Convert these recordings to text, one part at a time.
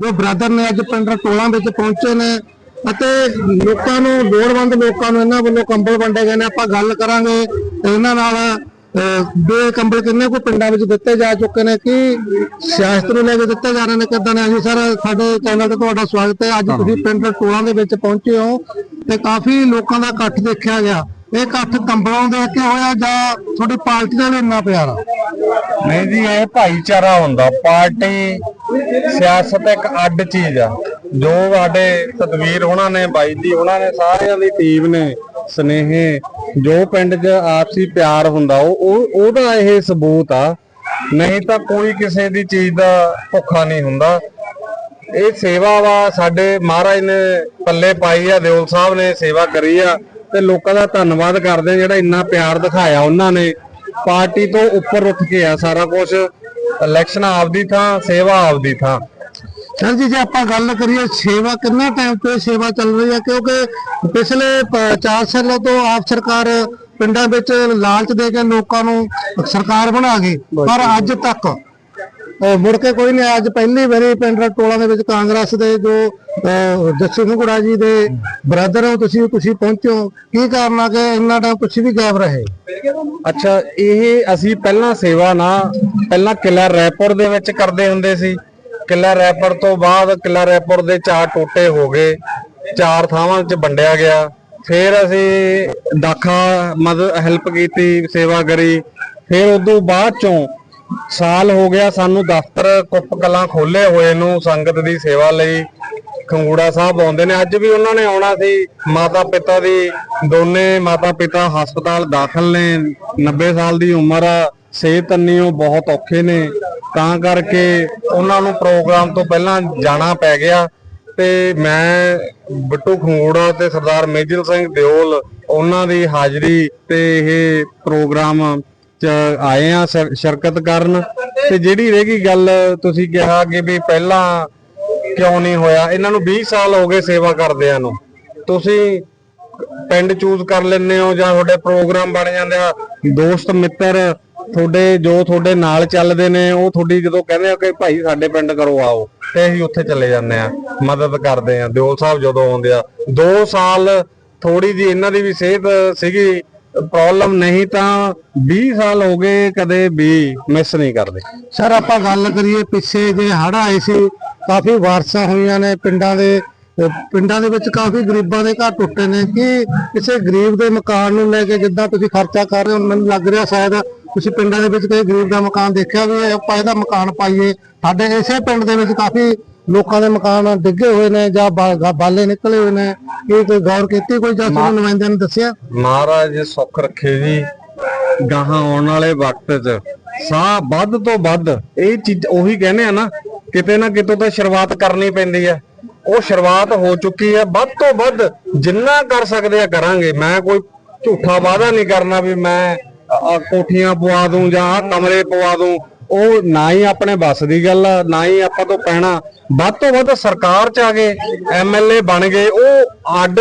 ਜੋ ਬ੍ਰਦਰ ਨੇ ਅੱਜ ਪਿੰਡ ਟੋਲਾਂ ਵਿੱਚ ਪਹੁੰਚੇ ਨੇ ਅਤੇ ਲੋਕਾਂ ਨੂੰ ਲੋੜਵੰਦ ਲੋਕਾਂ ਨੂੰ ਇਹਨਾਂ ਵੱਲੋਂ ਕੰਬਲ ਵੰਡੇ ਗਏ ਨੇ। ਆਪਾਂ ਗੱਲ ਕਰਾਂਗੇ ਇਹਨਾਂ ਨਾਲ ਦੇ ਕੰਬਲ ਕਿੰਨੇ ਕੋ ਪਿੰਡਾਂ ਵਿੱਚ ਦਿੱਤੇ ਜਾ ਚੁੱਕੇ ਨੇ ਕਿ ਸਿਆਸਤ ਨੂੰ ਲੈ ਕੇ ਦਿੱਤੇ ਜਾ ਰਹੇ ਨੇ ਕਿੱਦਾਂ ਨੇ? ਅਸੀਂ ਸਰ ਸਾਡੇ ਚੈਨਲ ਤੇ ਤੁਹਾਡਾ ਸਵਾਗਤ ਹੈ। ਅੱਜ ਤੁਸੀਂ ਪਿੰਡ ਟੋਲਾਂ ਦੇ ਵਿੱਚ ਪਹੁੰਚੇ ਹੋ ਤੇ ਕਾਫੀ ਲੋਕਾਂ ਦਾ ਇਕੱਠ ਦੇਖਿਆ ਗਿਆ। ਇਹ ਇਕੱਠ ਕੰਬਲਾਂ ਦੇ ਕੇ ਹੋਇਆ ਜਾਂ ਤੁਹਾਡੀ ਪਾਰਟੀ ਨਾਲ ਇੰਨਾ ਪਿਆਰ ਆ? ਨਹੀਂ ਜੀ, ਇਹ ਭਾਈਚਾਰਾ ਹੁੰਦਾ। ਪਾਰਟੀ, ਸਿਆਸਤ ਇੱਕ ਅੱਡ ਚੀਜ਼ ਆ। ਜੋ ਸਾਡੇ ਤਦਵੀਰ ਉਹਨਾਂ ਨੇ, ਬਾਈ ਜੀ ਉਹਨਾਂ ਨੇ, ਸਾਰਿਆਂ ਦੀ ਟੀਮ ਨੇ, ਸਨੇਹੇ, ਜੋ ਪਿੰਡ 'ਚ ਆਪਸੀ ਪਿਆਰ ਹੁੰਦਾ ਉਹ- ਉਹਦਾ ਇਹ ਸਬੂਤ ਆ। ਨਹੀਂ ਤਾਂ ਕੋਈ ਕਿਸੇ ਦੀ ਚੀਜ਼ ਦਾ ਭੁੱਖਾ ਨਹੀਂ ਹੁੰਦਾ। ਇਹ ਸੇਵਾ ਵਾ, ਸਾਡੇ ਮਹਾਰਾਜ ਨੇ ਪੱਲੇ ਪਾਈ ਆ, ਦਿਓਲ ਸਾਹਿਬ ਨੇ ਸੇਵਾ ਕਰੀ ਆ। ਤੇ ਲੋਕਾਂ ਦਾ ਧੰਨਵਾਦ ਕਰਦੇ ਆ ਜਿਹੜਾ ਇੰਨਾ ਪਿਆਰ ਦਿਖਾਇਆ ਉਹਨਾਂ ਨੇ। ਪਾਰਟੀ ਤੋਂ ਉੱਪਰ ਉੱਠ ਕੇ ਆ ਸਾਰਾ ਕੁਝ ਇਲੈਕਸ਼ਨ ਆਪਦੀ ਥਾਂ ਸੇਵਾ ਆਪਦੀ ਥਾਂ। ਸਰ ਜੀ ਜੇ ਆਪਾਂ ਗੱਲ ਕਰੀਏ ਸੇਵਾ ਕਿੰਨਾ ਟਾਈਮ ਤੋਂ ਸੇਵਾ ਚੱਲ ਰਹੀ ਹੈ? ਕਿਉਂਕਿ ਪਿਛਲੇ 4 ਸਾਲਾਂ ਤੋਂ ਆਪ ਸਰਕਾਰ ਪਿੰਡਾਂ ਵਿੱਚ ਲਾਲਚ ਦੇ ਕੇ ਲੋਕਾਂ ਨੂੰ ਸਰਕਾਰ ਬਣਾ ਗਈ। ਪਰ ਅੱਜ ਤੱਕ ਮੁੜ ਕੇ ਕੋਈ ਨਹੀਂ, ਅੱਜ ਪਹਿਲੀ ਵਾਰੀ ਪਿੰਡ ਟੋਲਾ ਦੇ ਵਿੱਚ ਕਾਂਗਰਸ ਦੇ ਜੋ ਜੱਸੀ ਮੁਗੜਾ ਜੀ ਦੇ ਬ੍ਰਦਰ ਹੋ, ਤੁਸੀਂ ਤੁਸੀਂ ਪਹੁੰਚੇ ਕੀ ਕਾਰਨ ਆ ਕਿ ਇੰਨਾ ਟਾਈਮ ਤੁਸੀਂ ਵੀ ਗਾਇਬ ਰਹੇ? ਅੱਛਾ, ਇਹ ਅਸੀਂ ਪਹਿਲਾਂ ਸੇਵਾ ਨਾ, ਪਹਿਲਾਂ ਕਿਲਾ ਰੈਪੁਰ ਦੇ ਵਿੱਚ ਕਰਦੇ ਹੁੰਦੇ ਸੀ। ਕਿਲਾ ਰੈਪੁਰ ਤੋਂ ਬਾਅਦ ਕਿਲਾ ਰੈਪੁਰ ਦੇ ਚਾਰ ਟੋਟੇ ਹੋ ਗਏ, ਚਾਰ ਥਾਵਾਂ 'ਚ ਵੰਡਿਆ ਗਿਆ। ਫਿਰ ਅਸੀਂ ਦਾਖਾ ਮਦਦ ਹੈਲਪ ਕੀਤੀ, ਸੇਵਾ ਕਰੀ। ਫਿਰ ਉਦੋਂ ਬਾਅਦ ਚੋਂ ਸਾਲ ਹੋ ਗਿਆ ਸਾਨੂੰ ਦਫ਼ਤਰ ਕੁੱਪ ਕਲਾਂ ਖੋਲੇ ਹੋਏ ਨੂੰ, ਸੰਗਤ ਦੀ ਸੇਵਾ ਲਈ ਖੰਗੂੜਾ ਸਾਹਿਬ ਆਉਂਦੇ ਨੇ। ਅੱਜ ਵੀ ਉਹਨਾਂ ਨੇ ਆਉਣਾ ਸੀ। ਮਾਤਾ ਪਿਤਾ ਦੀ ਦੋਨੇ ਮਾਤਾ ਪਿਤਾ ਹਸਪਤਾਲ ਦਾਖਲ ਨੇ। 90 ਸਾਲ ਦੀ ਉਮਰ ਆ, ਸਿਹਤ ਅੰਨੀਓ ਬਹੁਤ ਔਖੇ ਨੇ। ਤਾਂ ਕਰਕੇ ਉਹਨਾਂ ਨੂੰ ਪ੍ਰੋਗਰਾਮ ਤੋਂ ਪਹਿਲਾਂ ਜਾਣਾ ਪੈ ਗਿਆ। ਤੇ ਮੈਂ ਬਿੱਟੂ ਖੰਗੂੜਾ ਤੇ ਸਰਦਾਰ ਮੇਜਰ ਸਿੰਘ ਦਿਓਲ, ਉਹਨਾਂ ਦੀ ਹਾਜ਼ਰੀ ਤੇ ਇਹ ਪ੍ਰੋਗਰਾਮ ਚ ਆਏ ਆ ਸ਼ਿਰਕਤ ਕਰਨ ਤੇ ਜਿਹੜੀ ਰਹਿ ਗਈ ਗੱਲ ਤੁਸੀਂ ਕਿਹਾ ਕਿ ਵੀ ਪਹਿਲਾਂ ਕਿਉਂ ਨਹੀਂ ਹੋਇਆ, ਇਹਨਾਂ ਨੂੰ 20 ਸਾਲ ਹੋ ਗਏ ਸੇਵਾ ਕਰਦਿਆਂ ਨੂੰ। ਤੁਸੀਂ ਪਿੰਡ ਚੂਜ਼ ਕਰ ਲੈਂਦੇ ਹੋ ਜਾਂ ਤੁਹਾਡੇ ਪ੍ਰੋਗਰਾਮ ਬਣ ਜਾਂਦੇ ਆ, ਦੋਸਤ ਮਿੱਤਰ ਤੁਹਾਡੇ, ਜੋ ਤੁਹਾਡੇ ਨਾਲ ਚੱਲਦੇ ਨੇ, ਉਹ ਤੁਹਾਡੀ ਜਦੋਂ ਕਹਿੰਦੇ ਆ ਕਿ ਭਾਈ ਸਾਡੇ ਪਿੰਡ ਕਰੋ ਆਓ, ਤੇ ਅਸੀਂ ਉੱਥੇ ਚਲੇ ਜਾਂਦੇ ਆ, ਮਦਦ ਕਰਦੇ ਆ, ਦਿਓਲ ਸਾਹਿਬ ਜਦੋਂ ਆਉਂਦੇ ਆ। 2 ਸਾਲ ਥੋੜੀ ਜੀ ਇਹਨਾਂ ਦੀ ਵੀ ਸਿਹਤ ਸੀਗੀ ਪ੍ਰੋਬਲਮ ਨਹੀਂ ਤਾਂ 20 ਸਾਲ ਹੋ ਗਏ ਕਦੇ ਵੀ ਮਿਸ ਨਹੀਂ ਕਰਦੇ। ਸਰ ਆਪਾਂ ਗੱਲ ਕਰੀਏ ਪਿੱਛੇ ਜੇ ਹੜ੍ਹ ਆਏ ਸੀ, ਕਾਫੀ ਵਾਰਸਾਂ ਹੋਈਆਂ ਨੇ ਪਿੰਡਾਂ ਦੇ ਪਿੰਡਾਂ ਦੇ ਵਿੱਚ ਕਾਫੀ ਗਰੀਬਾਂ ਦੇ ਘਰ ਟੁੱਟੇ ਨੇ। ਕਿ ਕਿਸੇ ਗਰੀਬ ਦੇ ਮਕਾਨ ਨੂੰ ਲੈ ਕੇ ਜਿੱਦਾਂ ਤੁਸੀਂ ਖਰਚਾ ਕਰ ਰਹੇ ਹੋ, ਮੈਨੂੰ ਲੱਗ ਰਿਹਾ ਸ਼ਾਇਦ ਤੁਸੀਂ ਪਿੰਡਾਂ ਦੇ ਵਿੱਚ ਕਿਸੇ ਗਰੀਬ ਦਾ ਮਕਾਨ ਦੇਖਿਆ ਵੀ ਆਪਾਂ ਇਹਦਾ ਮਕਾਨ ਪਾਈਏ। ਸਾਡੇ ਇਸੇ ਪਿੰਡ ਦੇ ਵਿੱਚ ਕਾਫੀ ਲੋਕਾਂ ਦੇ ਮਕਾਨ ਡਿੱਗੇ ਹੋਏ ਨੇ ਜਾਂ ਬਾਲੇ ਨਿਕਲੇ ਹੋਏ ਨੇ। ਕੀ ਕੋਈ ਗੌਰ ਕੀਤੀ ਕੋਈ ਜਾਂ ਤੁਹਾਨੂੰ ਨੁਮਾਇੰਦਿਆਂ ਨੇ ਦੱਸਿਆ? ਮਹਾਰਾਜ ਸੁੱਖ ਰੱਖੇ ਜੀ। ਗਾਹਾਂ ਆਉਣ ਵਾਲੇ ਵਕਤ 'ਚ ਸਾਹ ਵੱਧ ਤੋਂ ਵੱਧ ਇਹ ਚੀਜ਼ ਉਹੀ ਕਹਿੰਦੇ ਆ ਨਾ ਕਿਤੇ ਨਾ ਕਿਤੋਂ ਤਾਂ ਸ਼ੁਰੂਆਤ ਕਰਨੀ ਪੈਂਦੀ ਆ। ਉਹ ਸ਼ੁਰੂਆਤ ਹੋ ਚੁੱਕੀ ਹੈ ਵੱਧ ਤੋਂ ਵੱਧ ਜਿੰਨਾ ਕਰ ਸਕਦੇ ਆ ਕਰਾਂਗੇ। ਮੈਂ ਕੋਈ ਝੂਠਾ ਵਾਅਦਾ ਨਹੀਂ ਕਰਨਾ ਵੀ ਮੈਂ ਕੋਠੀਆਂ ਪਵਾ ਦੂੰ ਜਾਂ ਕਮਰੇ ਪਵਾ ਦੂੰ। ਉਹ ਨਾ ਹੀ ਆਪਣੇ ਵੱਸ ਦੀ ਗੱਲ ਆ, ਨਾ ਹੀ ਆਪਾਂ ਤੋਂ ਪੈਣਾ। ਵੱਧ ਤੋਂ ਵੱਧ ਸਰਕਾਰ ਚ ਆ ਗਏ ਐਮਐਲਏ ਬਣ ਗਏ। ਉਹ ਅੱਡ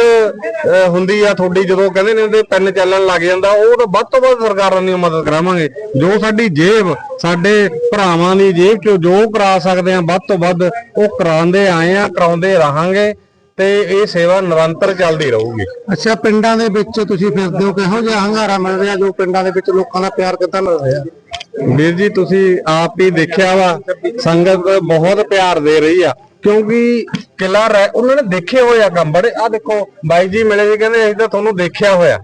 ਹੁੰਦੀ ਆ ਤੁਹਾਡੀ, ਜਦੋਂ ਕਹਿੰਦੇ ਨੇ ਉਹਦੇ ਪੈਨ ਚੱਲਣ ਲੱਗ ਜਾਂਦਾ, ਉਹ ਤਾਂ ਵੱਧ ਤੋਂ ਵੱਧ ਸਰਕਾਰਾਂ ਦੀ ਮਦਦ ਕਰਾਵਾਂਗੇ। ਜੋ ਸਾਡੀ ਜੇਬ, ਸਾਡੇ ਭਰਾਵਾਂ ਦੀ ਜੇਬ ਚੋਂ ਜੋ ਕਰਾ ਸਕਦੇ ਆ, ਵੱਧ ਤੋਂ ਵੱਧ ਉਹ ਕਰਾਉਂਦੇ ਆਏ ਆ, ਕਰਾਉਂਦੇ ਰਹਾਂਗੇ ਤੇ ਇਹ ਸੇਵਾ ਨਿਰੰਤਰ ਚੱਲਦੀ ਰਹੂਗੀ। ਅੱਛਾ, ਪਿੰਡਾਂ ਦੇ ਵਿੱਚ ਤੁਸੀਂ ਫਿਰਦੇ ਹੋ, ਕਿਹੋ ਜਿਹਾ ਹੰਗਾਰਾ ਮਿਲ ਰਿਹਾ ਜੋ ਪਿੰਡਾਂ ਦੇ ਵਿੱਚ ਲੋਕਾਂ ਦਾ ਪਿਆਰ ਕਿੱਦਾਂ ਮਿਲ ਰਿਹਾ? ਵੀਰ ਜੀ ਤੁਸੀਂ ਆਪ ਹੀ ਦੇਖਿਆ ਵਾ ਸੰਗਤ ਬਹੁਤ ਪਿਆਰ ਦੇ ਰਹੀ ਆ। ਕਿਉਂਕਿ ਕਿਲਾ ਰਹਿ ਉਹਨਾਂ ਨੇ ਦੇਖੇ ਹੋਏ ਆ ਕੰਮ ਬੜੇ ਆ ਦੇਖੋ ਬਾਈ ਜੀ ਮਿਲੇ ਜੀ ਕਹਿੰਦੇ ਅਸੀਂ ਤਾਂ ਤੁਹਾਨੂੰ ਦੇਖਿਆ ਹੋਇਆ।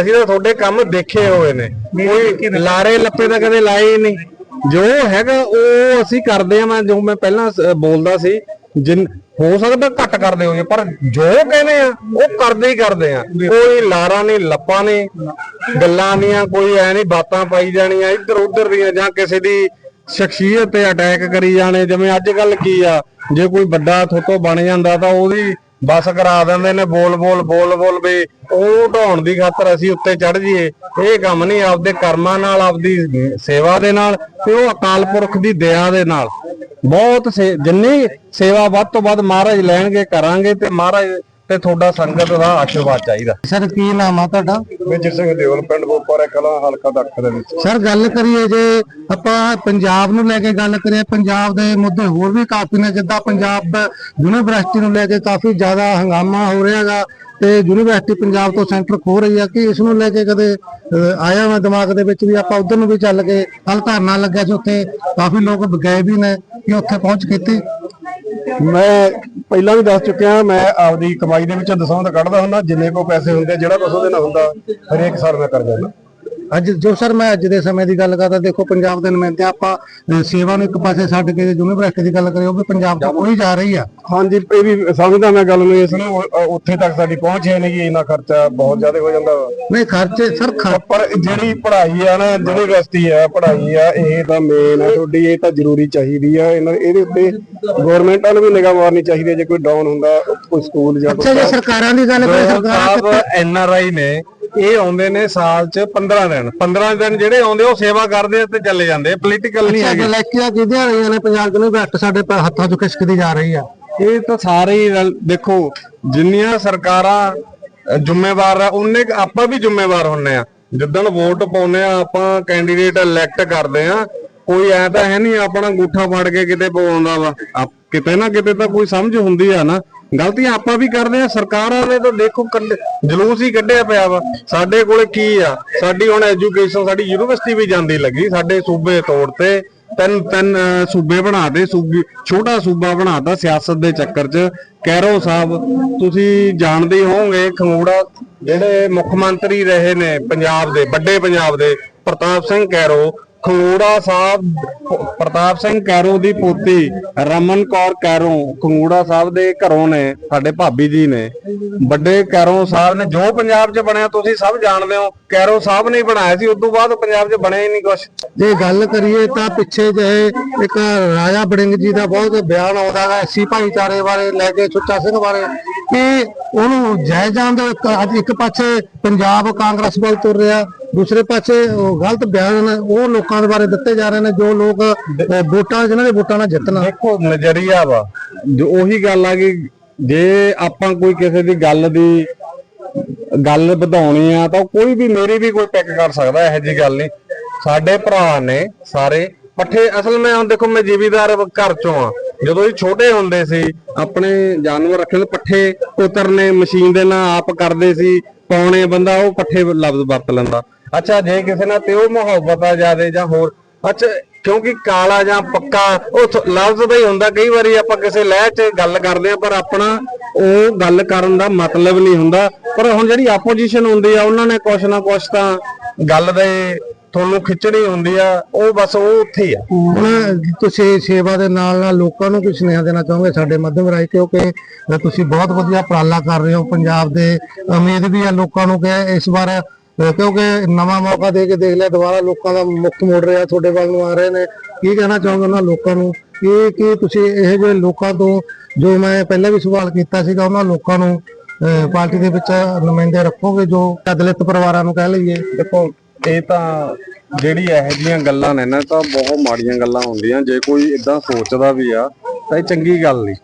ਅਸੀਂ ਤਾਂ ਤੁਹਾਡੇ ਕੰਮ ਦੇਖੇ ਹੋਏ ਨੇ। ਕੋਈ ਲਾਰੇ ਲੱਪੇ ਤਾਂ ਕਦੇ ਲਾਏ ਹੀ ਨਹੀਂ। ਜੋ ਹੈਗਾ ਉਹ ਅਸੀਂ ਕਰਦੇ ਆ ਮੈਂ ਜੋ ਮੈਂ ਪਹਿਲਾਂ ਬੋਲਦਾ ਸੀ ਜਿਨ ਹੋ ਸਕਦਾ ਘੱਟ ਕਰਦੇ ਹੋਗੇ ਪਰ ਜੋ ਕਹਿੰਦੇ ਆ, ਉਹ ਕਰਦੇ ਹੀ ਕਰਦੇ ਆ। ਕੋਈ ਲਾਰਾ ਨਹੀਂ, ਲੱਪਾ ਨਹੀਂ, ਗੱਲਾਂ ਦੀਆਂ ਕੋਈ ਐ ਨਹੀਂ, ਬਾਤਾਂ ਪਾਈ ਜਾਣੀਆਂ, ਇੱਧਰ ਉੱਧਰ ਦੀਆਂ, ਜਾਂ ਕਿਸੇ ਦੀ ਸ਼ਖਸੀਅਤ ਤੇ ਅਟੈਕ ਕਰੀ ਜਾਣੇ, ਜਿਵੇਂ ਅੱਜ ਕੱਲ ਕੀ ਆ, ਜੇ ਕੋਈ ਵੱਡਾ ਥੋਤੋ ਬਣ ਜਾਂਦਾ ਤਾਂ ਉਹਦੀ ਬਸ ਕਰਾ ਦਿੰਦੇ ਨੇ, ਬੋਲ ਬੋਲ ਬੋਲ ਬੋਲ ਵੀ, ਉਹ ਢਾਉਣ ਦੀ ਖਾਤਰ ਅਸੀਂ ਉੱਤੇ ਚੜ ਜਾਈਏ। ਇਹ ਕੰਮ ਨਹੀਂ, ਆਪਦੇ ਕਰਮਾਂ ਨਾਲ, ਆਪਦੀ ਸੇਵਾ ਦੇ ਨਾਲ, ਤੇ ਉਹ ਅਕਾਲ ਪੁਰਖ ਦੀ ਦਇਆ ਦੇ ਨਾਲ। ਬਹੁਤ ਸੇ- ਜਿੰਨੀ ਸੇਵਾ ਵੱਧ ਤੋਂ ਵੱਧ ਮਹਾਰਾਜ ਲੈਣਗੇ ਕਰਾਂਗੇ ਤੇ ਮਹਾਰਾਜ ਤੇ ਤੁਹਾਡਾ ਸੰਗਤ ਦਾ ਆਸ਼ੀਰਵਾਦ ਚਾਹੀਦਾ। ਸਰ ਕੀ ਨਾਮ ਆ ਤੁਹਾਡਾ? ਮੇਜਰ ਸਿੰਘ ਦੇਵਲ ਪਿੰਡ ਬੋਪਾਰਾ ਕਲਾ ਹਲਕਾ ਦੱਖ ਦੇ ਵਿੱਚ। ਸਰ ਗੱਲ ਕਰੀਏ ਜੇ ਆਪਾਂ ਪੰਜਾਬ ਨੂੰ ਲੈ ਕੇ ਗੱਲ ਕਰੀਏ ਪੰਜਾਬ ਦੇ ਮੁੱਦੇ ਹੋਰ ਵੀ ਕਾਫੀ ਨੇ ਜਿੱਦਾਂ ਪੰਜਾਬ ਯੂਨੀਵਰਸਿਟੀ ਨੂੰ ਲੈ ਕੇ ਕਾਫੀ ਜ਼ਿਆਦਾ ਹੰਗਾਮਾ ਹੋ ਰਿਹਾਗਾ ਤੇ ਯੂਨੀਵਰਸਿਟੀ ਪੰਜਾਬ ਤੋਂ ਸੈਂਟਰ ਖੋ ਰਹੀ ਆ ਕਿ ਇਸ ਨੂੰ ਲੈ ਕੇ ਕਦੇ ਆਇਆ ਵਾ ਦਿਮਾਗ ਦੇ ਵਿੱਚ ਵੀ ਆਪਾਂ ਉਧਰ ਨੂੰ ਵੀ ਚੱਲ ਕੇ ਕੱਲ ਧਰਨਾ ਲੱਗਿਆ ਸੀ ਉੱਥੇ ਕਾਫੀ ਲੋਕ ਗਏ ਵੀ ਨੇ ਕਿ ਉੱਥੇ ਪਹੁੰਚ ਕੀਤੀ? ਮੈਂ ਪਹਿਲਾਂ ਵੀ ਦੱਸ ਚੁੱਕਿਆ, ਮੈਂ ਆਪਦੀ ਕਮਾਈ ਦੇ ਵਿੱਚੋਂ ਦਸੌਂਦ ਕੱਢਦਾ ਹੁੰਦਾ, ਜਿੰਨੇ ਕੋ ਪੈਸੇ ਹੁੰਦੇ, ਜਿਹੜਾ ਕੁਛ ਉਹਦੇ ਨਾਲ ਹੁੰਦਾ ਹਰੇਕ ਸਾਲ ਮੈਂ ਕਰ ਜਾਂਦਾ ਅੱਜ ਜੋ ਸਰ ਮੈਂ ਅੱਜ ਦੇ ਸਮੇਂ ਦੀ ਗੱਲ ਕਰਦਾ ਦੇਖੋ ਪੰਜਾਬ ਦੇ ਨੁਮਾਇੰਦੇ ਆਪਾਂ ਸੇਵਾ ਨੂੰ ਇੱਕ ਪਾਸੇ ਛੱਡ ਕੇ ਜੇ ਯੂਨੀਵਰਸਿਟੀ ਦੀ ਗੱਲ ਕਰੀਏ ਉਹ ਵੀ ਪੰਜਾਬ ਤੋਂ ਕੋਈ ਜਾ ਰਹੀ ਆ। ਹਾਂਜੀ ਇਹ ਵੀ ਸਮਝਦਾ ਮੈਂ ਗੱਲ ਨੂੰ ਇਸ ਨੂੰ ਉੱਥੇ ਤੱਕ ਸਾਡੀ ਪਹੁੰਚ ਹੈ ਨਹੀਂ ਗੀ ਇੰਨਾ ਖਰਚਾ ਬਹੁਤ ਜ਼ਿਆਦਾ ਹੋ ਜਾਂਦਾ ਨਹੀਂ ਖਰਚੇ ਸਰ ਪਰ ਜਿਹੜੀ ਪੜ੍ਹਾਈ ਆ ਨਾ ਯੂਨੀਵਰਸਿਟੀ ਆ ਪੜ੍ਹਾਈ ਆ ਇਹ ਤਾਂ ਮੇਨ ਆ ਤੁਹਾਡੀ ਇਹ ਤਾਂ ਜ਼ਰੂਰੀ ਚਾਹੀਦੀ ਆ ਇਹਨਾਂ ਇਹਦੇ ਉੱਤੇ ਗਵਰਨਮੈਂਟਾਂ ਨੂੰ ਵੀ ਨਿਗਾਹ ਮਾਰਨੀ ਚਾਹੀਦੀ ਹੈ ਜੇ ਕੋਈ ਡਾਊਨ ਹੁੰਦਾ ਕੋਈ ਸਕੂਲ ਜਾਂ ਅੱਛਾ ਜੇ ਸਰਕਾਰਾਂ ਦੀ ਗੱਲ ਕਰੀਏ ਸਰਕਾਰ ਐਨ ਆਰ ਆਈ ਨੇ ਇਹ ਆਉਂਦੇ ਨੇ ਸਾਲ ਚ 15 ਦਿਨ। 15 ਦਿਨ ਜਿਹੜੇ ਆਉਂਦੇ ਉਹ ਸੇਵਾ ਕਰਦੇ ਤੇ ਚੱਲੇ ਜਾਂਦੇ ਪੋਲੀਟੀਕਲ ਨਹੀਂ ਹੈਗੇ। ਗਲੈਕੀਆਂ ਕਿਹਦੀਆਂ ਰਹੀਆਂ ਨੇ? ਪੰਜਾਬ ਯੂਨੀਵਰਸਿਟੀ ਸਾਡੇ ਪ- ਹੱਥਾਂ ਚੋਂ ਖਿਸਕਦੀ ਜਾ ਰਹੀ ਆ। ਇਹ ਤਾਂ ਸਾਰੇ ਹੀ ਰਲ- ਦੇਖੋ ਜਿੰਨੀਆਂ ਸਰਕਾਰਾਂ ਅ, ਜ਼ਿੰਮੇਵਾਰ ਆ ਉਹਨੇ ਆਪਾਂ ਵੀ ਜ਼ਿੰਮੇਵਾਰ ਹੁੰਨੇ ਆ। ਜਿੱਦਣ ਵੋਟ ਪਾਉਨੇ ਆ ਆਪਾਂ ਕੈਂਡੀਡੇਟ ਇਲੈਕਟ ਕਰਦੇ ਆ। ਕੋਈ ਐ ਤਾਂ ਹੈ ਨਹੀਂ ਆਪਣਾ ਅੰਗੂਠਾ ਫੜ ਕੇ ਕਿਤੇ ਪਵਾਉਂਦਾ ਵਾ। ਆਪ- ਕਿਤੇ ਨਾ ਕਿਤੇ ਤਾਂ ਕੋਈ ਸਮਝ ਹੁੰਦੀ ਆ ਨਾ। ਗਲਤੀਆਂ ਆਪਾਂ ਵੀ ਕਰਦੇ ਆ ਸਰਕਾਰਾਂ ਨੇ ਤਾਂ ਦੇਖੋ ਜਲੂਸ ਹੀ ਕੱਢਿਆ ਪਿਆ ਵਾ। ਸਾਡੇ ਕੋਲੇ ਕੀ ਆ? ਸਾਡੀ ਹੁਣ ਐਜੂਕੇਸ਼ਨ ਸਾਡੀ ਯੂਨੀਵਰਸਿਟੀ ਵੀ ਜਾਂਦੀ ਲੱਗੀ। ਸਾਡੇ ਸੂਬੇ ਤੋੜ ਤੇ ਤਿੰਨ ਤਿੰਨ ਅਹ, ਸੂਬੇ ਬਣਾਦੇ ਸੂਬੇ ਛੋਟਾ ਸੂਬਾ ਬਣਾਤਾ ਸਿਆਸਤ ਦੇ ਚੱਕਰ 'ਚ। ਕੈਰੋ ਸਾਹਿਬ ਤੁਸੀਂ ਜਾਣਦੇ ਹੀ ਹੋਵੋਗੇ ਖੰਗੂੜਾ ਜਿਹੜੇ ਮੁੱਖ ਮੰਤਰੀ ਰਹੇ ਨੇ ਪੰਜਾਬ ਦੇ ਵੱਡੇ ਪੰਜਾਬ ਦੇ ਪ੍ਰਤਾਪ ਸਿੰਘ ਕੈਰੋ ਖੰਗੂੜਾ ਸਾਹਿਬ, ਪ੍ਰਤਾਪ ਸਿੰਘ ਕੈਰੋ ਦੀ ਪੋਤੀ ਰਮਨ ਕੌਰ ਕੈਰੋ ਖੰਗੂੜਾ ਸਾਹਿਬ ਦੇ ਘਰੋਂ ਨੇ, ਸਾਡੇ ਭਾਬੀ ਜੀ ਨੇ। ਵੱਡੇ ਕੈਰੋ ਸਾਹਿਬ ਨੇ, ਜੋ ਪੰਜਾਬ 'ਚ ਬਣਿਆ, ਤੁਸੀਂ ਸਭ ਜਾਣਦੇ ਹੋ, ਕੈਰੋ ਸਾਹਿਬ ਨੇ ਬਣਾਇਆ ਸੀ ਉਸ ਤੋਂ ਬਾਅਦ ਪੰਜਾਬ 'ਚ ਬਣਿਆ ਹੀ ਨਹੀਂ ਕੁਛ। ਜੇ ਗੱਲ ਕਰੀਏ ਤਾਂ ਪਿੱਛੇ ਜਿਹੇ ਇੱਕ ਰਾਜਾ ਬੜਿੰਗ ਜੀ ਦਾ ਬਹੁਤ ਬਿਆਨ ਆਉਂਦਾ ਹੈ ਐਸੀ ਭਾਈਚਾਰੇ ਬਾਰੇ ਲੈ ਕੇ ਸੁੱਚਾ ਸਿੰਘ ਬਾਰੇ, ਕਿ ਉਹਨੂੰ ਜਾਇਜ਼ ਜਾਣ ਅੱਜ ਇੱਕ ਪਾਸੇ ਪੰਜਾਬ ਕਾਂਗਰਸ ਵੱਲ ਤੁਰ ਰਿਹਾ ਦੂਸਰੇ ਪਾਸੇ ਉਹ ਗਲਤ ਬਿਆਨ ਉਹ ਲੋਕਾਂ ਦੇ ਬਾਰੇ ਦਿੱਤੇ ਜਾ ਰਹੇ ਨੇ ਜੋ ਲੋਕ ਅਹ, ਵੋਟਾਂ ਜਿਨ੍ਹਾਂ ਦੇ ਵੋਟਾਂ ਨਾਲ ਜਿੱਤਣਾ। ਦੇਖੋ ਨਜ਼ਰੀਆ ਵਾ। ਜੋ ਉਹੀ ਗੱਲ ਆ ਕਿ ਜੇ ਆਪਾਂ ਕੋਈ ਕਿਸੇ ਦੀ ਗੱਲ ਦੀ ਗੱਲ ਵਧਾਉਣੀ ਆ ਤਾਂ ਕੋਈ ਵੀ ਮੇਰੀ ਵੀ ਕੋਈ ਪਿਕ ਕਰ ਸਕਦਾ ਇਹੋ ਜੀ ਗੱਲ ਨਹੀਂ। ਸਾਡੇ ਭਰਾ ਨੇ ਸਾਰੇ ਪੱਠੇ ਅਸਲ ਮੈਂ ਹੁਣ ਦੇਖੋ ਮੈਂ ਜ਼ਿਮੀਦਾਰ ਘਰ ਚੋਂ ਆ। ਜਦੋਂ ਇਹ ਛੋਟੇ ਹੁੰਦੇ ਸੀ ਆਪਣੇ ਜਾਨਵਰ ਰੱਖਣ ਦੇ ਪੱਠੇ ਉਤਰਨੇ ਮਸ਼ੀਨ ਦੇ ਨਾਲ ਆਪ ਕਰਦੇ ਸੀ ਪਾਉਣੇ ਬੰਦਾ ਉਹ ਪੱਠੇ ਲਫ਼ਜ਼ ਵਰਤ ਲੈਂਦਾ। ਅੱਛਾ, ਜੇ ਕਿਸੇ ਨਾਲ ਤੇ ਉਹ ਮੁਹੱਬਤ ਆ ਜਾਵੇ ਜਾਂ ਹੋਰ, ਅੱਛਾ, ਕਿਉਂਕਿ ਕਾਲਾ ਜਾਂ ਪੱਕਾ, ਉਹ ਲਫ਼ਜ਼ ਦਾ ਹੀ ਹੁੰਦਾ, ਕਈ ਵਾਰੀ ਆਪਾਂ ਕਿਸੇ ਲਹਿ 'ਚ ਗੱਲ ਕਰਦੇ ਆ ਪਰ ਆਪਣਾ ਉਹ ਗੱਲ ਕਰਨ ਦਾ ਮਤਲਬ ਨਹੀਂ ਹੁੰਦਾ। ਪਰ ਹੁਣ ਜਿਹੜੀ ਆਪੋਜੀਸ਼ਨ ਹੁੰਦੀ ਆ, ਉਹਨਾਂ ਨੇ ਕੁਛ ਨਾ ਕੁਛ ਤਾਂ ਗੱਲ ਦੇ ਤੁਹਾਨੂੰ ਖਿੱਚਣੀ ਹੁੰਦੀ ਆ, ਉਹ ਬਸ ਉਹ ਉੱਥੇ ਆ। ਹੁਣ ਤੁਸੀਂ ਸੇਵਾ ਦੇ ਨਾਲ ਨਾਲ ਲੋਕਾਂ ਨੂੰ ਕੁਝ ਸੁਨੇਹਾ ਦੇਣਾ ਚਾਹੋਗੇ ਸਾਡੇ ਮਾਧਿਅਮ ਰਾਹੀਂ, ਕਿਉਂਕਿ ਤੁਸੀਂ ਬਹੁਤ ਵਧੀਆ ਉਪਰਾਲਾ ਕਰ ਰਹੇ ਹੋ ਪੰਜਾਬ ਦੇ। ਉਮੀਦ ਵੀ ਆ ਲੋਕਾਂ ਨੂੰ ਕਿ ਇਸ ਵਾਰ ਕਿਉਂਕਿ ਨਵਾਂ ਮੌਕਾ ਦੇ ਕੇ ਦੇਖ ਲਿਆ, ਦੁਬਾਰਾ ਲੋਕਾਂ ਦਾ ਮੁੱਖ ਮੋੜ ਰਿਹਾ, ਤੁਹਾਡੇ ਵੱਲ ਨੂੰ ਆ ਰਹੇ ਨੇ। ਕੀ ਕਹਿਣਾ ਚਾਹੁੰਦਾ ਉਹਨਾਂ ਲੋਕਾਂ ਨੂੰ? ਕਿ ਕਿ ਤੁਸੀਂ ਇਹ ਜਿਹੇ ਲੋਕਾਂ ਤੋਂ ਜੋ ਮੈਂ ਪਹਿਲਾਂ ਵੀ ਸਵਾਲ ਕੀਤਾ ਸੀਗਾ, ਉਹਨਾਂ ਲੋਕਾਂ ਨੂੰ ਪਾਰਟੀ ਦੇ ਵਿੱਚ ਨੁਮਾਇੰਦੇ ਰੱਖੋਗੇ ਜੋ ਦਲਿਤ ਪਰਿਵਾਰਾਂ ਨੂੰ ਕਹਿ ਲਈਏ? ਦੇਖੋ, ਇਹ ਤਾਂ ਜਿਹੜੀ ਇਹੋ ਜੀਆਂ ਗੱਲਾਂ ਨੇ ਨਾ ਤਾਂ ਬਹੁਤ ਮਾੜੀਆਂ ਗੱਲਾਂ ਹੁੰਦੀਆਂ। ਜੇ ਕੋਈ ਇਦਾਂ ਸੋਚਦਾ ਵੀ ਆ, ਤਾਂ ਇਹ ਚੰਗੀ ਗੱਲ ਨਹੀਂ।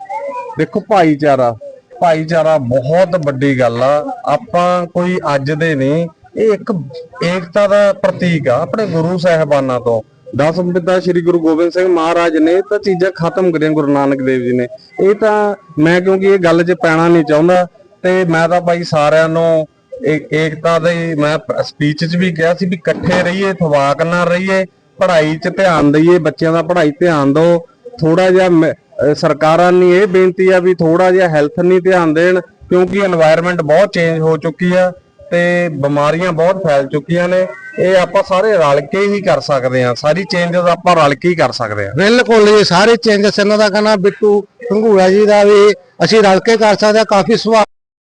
ਦੇਖੋ, ਭਾਈਚਾਰਾ ਭਾਈਚਾਰਾ ਬਹੁਤ ਵੱਡੀ ਗੱਲ ਆ। ਆਪਾਂ ਕੋਈ ਅੱਜ ਦੇ ਨਹੀਂ ਇਹ ਇੱਕ ਏਕਤਾ ਦਾ ਪ੍ਰਤੀਕ ਆ ਆਪਣੇ ਗੁਰੂ ਸਾਹਿਬਾਨਾਂ ਤੋਂ। ਦਸਮ ਪਿਤਾ ਸ੍ਰੀ ਗੁਰੂ ਗੋਬਿੰਦ ਸਿੰਘ ਮਹਾਰਾਜ ਨੇ ਤਾਂ ਚੀਜ਼ਾਂ ਖਤਮ ਕਰੀਆਂ ਗੁਰੂ ਨਾਨਕ ਦੇਵ ਜੀ ਨੇ। ਇਹ ਤਾਂ ਮੈਂ ਕਿਉਂਕਿ ਇਹ ਗੱਲ 'ਚ ਪੈਣਾ ਨਹੀਂ ਚਾਹੁੰਦਾ ਤੇ ਮੈਂ ਤਾਂ ਭਾਈ ਸਾਰਿਆਂ ਨੂੰ ਏਕਤਾ ਦੇ ਮੈਂ ਸਪੀਚ 'ਚ ਵੀ ਕਿਹਾ ਸੀ ਵੀ ਇਕੱਠੇ ਰਹੀਏ, ਥਵਾਕ ਨਾ ਰਹੀਏ, ਪੜ੍ਹਾਈ 'ਚ ਧਿਆਨ ਦਈਏ, ਬੱਚਿਆਂ ਦਾ ਪੜ੍ਹਾਈ ਧਿਆਨ ਦਿਓ। ਥੋੜਾ ਜਿਹਾ ਸਰਕਾਰਾਂ ਨੇ ਇਹ ਬੇਨਤੀ ਆ ਵੀ ਥੋੜਾ ਜਿਹਾ ਹੈਲਥ ਨਹੀਂ ਧਿਆਨ ਦੇਣ ਕਿਉਂਕਿ এনवायरमेंट ਬਹੁਤ ਚੇਂਜ ਹੋ ਚੁੱਕੀ ਆ। ਤੇ ਬਿਮਾਰੀਆਂ ਬਹੁਤ ਫੈਲ ਚੁੱਕੀਆਂ ਨੇ, ਇਹ ਆਪਾਂ ਸਾਰੇ ਰਲ ਕੇ ਹੀ ਕਰ ਸਕਦੇ ਆ ਸਾਰੀ ਚੇਂਜਸ ਆਪਾਂ ਰਲ ਕੇ ਹੀ ਕਰ ਸਕਦੇ ਆ ਬਿਲਕੁਲ ਇਹ ਸਾਰੇ ਚੇਂਜਸ ਇਹਨਾਂ ਦਾ ਕਹਿਣਾ, ਬਿੱਟੂ ਘੰਗੂੜਾ ਜੀ ਦਾ ਵੀ ਅਸੀਂ ਰਲ ਕੇ ਕਰ ਸਕਦੇ ਹਾਂ, ਕਾਫੀ ਸੁਭਾਅ